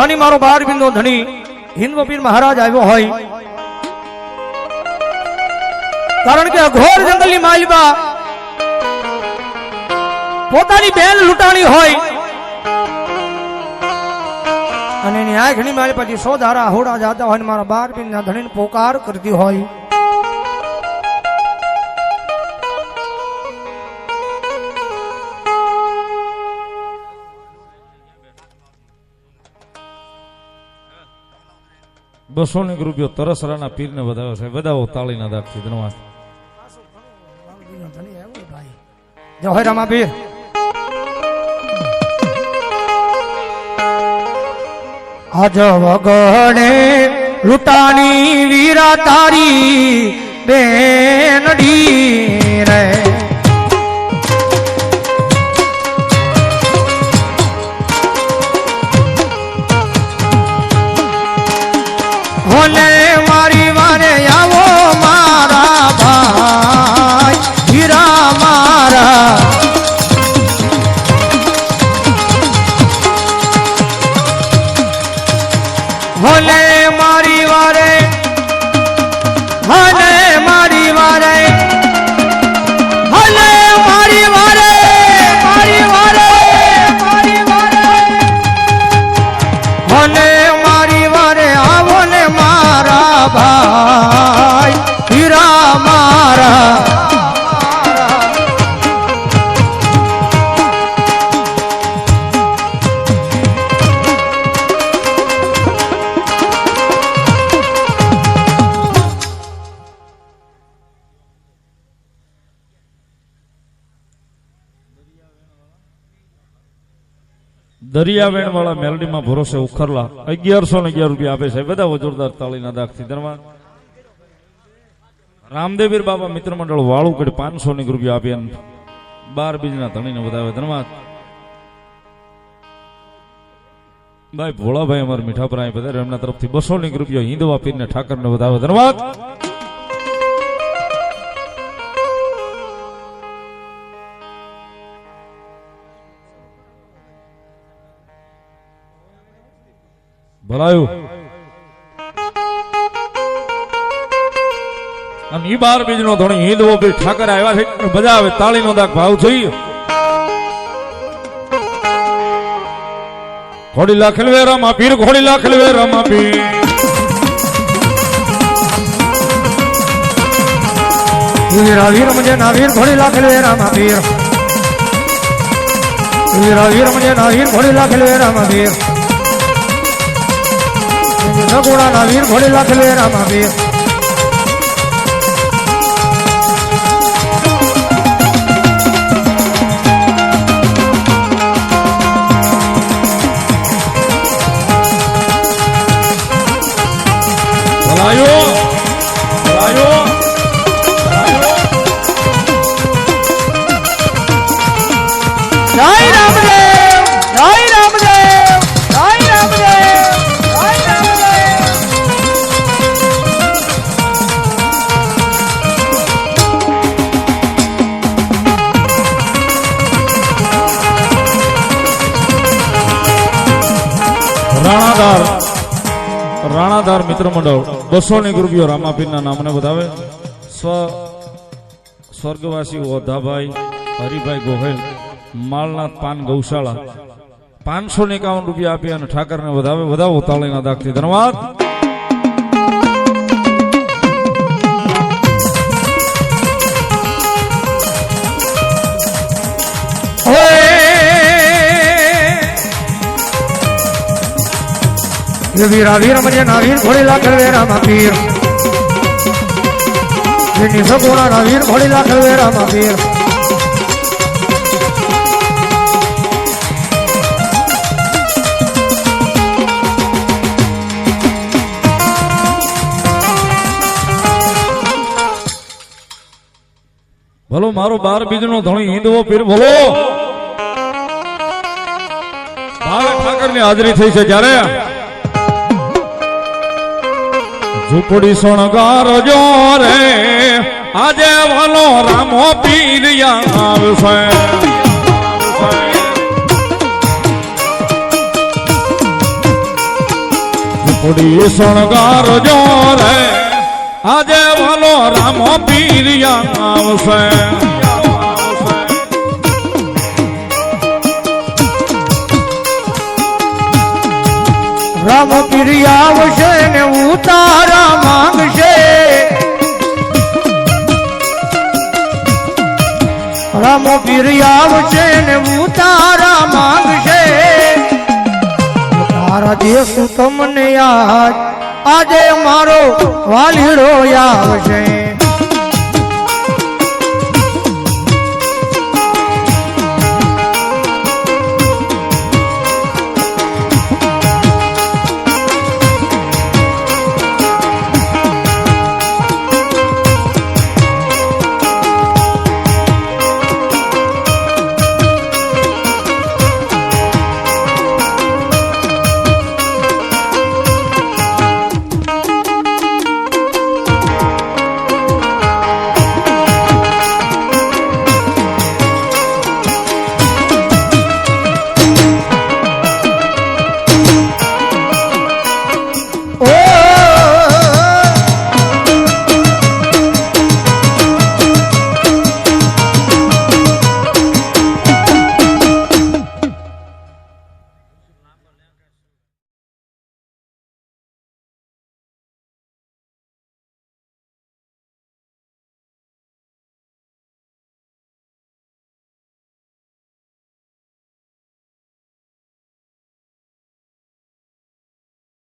આની મારો બાર બિંદુ ધણી હિન્દ મહારાજ આવ્યો હોય. કારણ કે અઘોર જંગલની માલિબા પોતાની બેન લૂંટાણી હોય. અને એની આંખની મારી પછી સો ધારા હોડા જાતા હોય મારા બાર બિંદના ધણીને પોકાર કરતી હોય. બસો ને તરસરાના પીરને વધાવ્યો છે. વધાવો તાળીના દાખથી ધન્યવાદ. જય રામાપીર. આજ વગણે લૂંટાણી વીરા તારી બેનડી રે. હોલે મારી વારે આવો મારા ભાઈ હીરા મારા. હોલે દરિયાવેણ વાળા મેલડીમાં ભરોસે ઉખરલા. અગિયારસો ને અગિયાર રૂપિયા આપે છે. બધા જોરદાર તાળીના દાખથી ધન્યવાદ રામદેવીર બાબા મિત્ર મંડળ વાળું કરી પાંચસો ની રૂપિયા આપી અને બાર બીજના ધણીને વધાવે. ધન્યવાદ. ભાઈ ભોળાભાઈ અમારા મીઠાપરા બધા એમના તરફથી બસો ની રૂપિયા હિંદવા પીરને ઠાકરને વધાવે. ધન્યવાદ. ભરાયું અને ઈ બાર બીજ નો ધણી હિંદવો ભાઈ ઠાકર આવ્યા છે આવે તાળી નો દાખ ભાવ જોઈએ ઘોડી લાખલ વેરામાં પીર ઘોડી લાખલ વેરામાં પીર વીરા વીર મજે ના વીર ઘોડી લાખેલ વે રામા વીર વીરા વીર મજે ના વીર ઘોડી લાખ લે રામા વીર રાણાદાર મિત્ર મંડળ બસો ની રૂપિયો રામાપીરના નામને વધાવે સ્વ સ્વર્ગવાસી ઓધાભાઈ, હરિભાઈ ગોહેલ, માલનાથ પાન ગૌશાળા, પાંચસો ને એકાવન રૂપિયા આપી અને ઠાકરને વધાવે, વધાવો તાળીના દાખથી ધન્યવાદ. વીરા વીર મને ના વીર ઘોડી લાખલ વેરા માં પીર. જેની સગુણા ના વીર ઘોડી લાખલ વેરા માં પીર. ભલો મારો બાર બીજ નો ધણી હિન્દુઓ પીર ભલો ભાવે ઠાકરની હાજરી થઈ છે ત્યારે ઝૂંપડી શણગાર જો રે, આજે વાલો રામો પીરિયા આવશે ઝૂંપડી શણગાર જો રે, આજે વાલો રામો પીરિયા આવશે રામ કિરિયા આવશે ને ઉતારા માંગશે. રામ કિરિયા આવશે ને ઉતારા માંગશે. તારા દેશ તમને યાદ આજે મારો વાલીડો આવશે.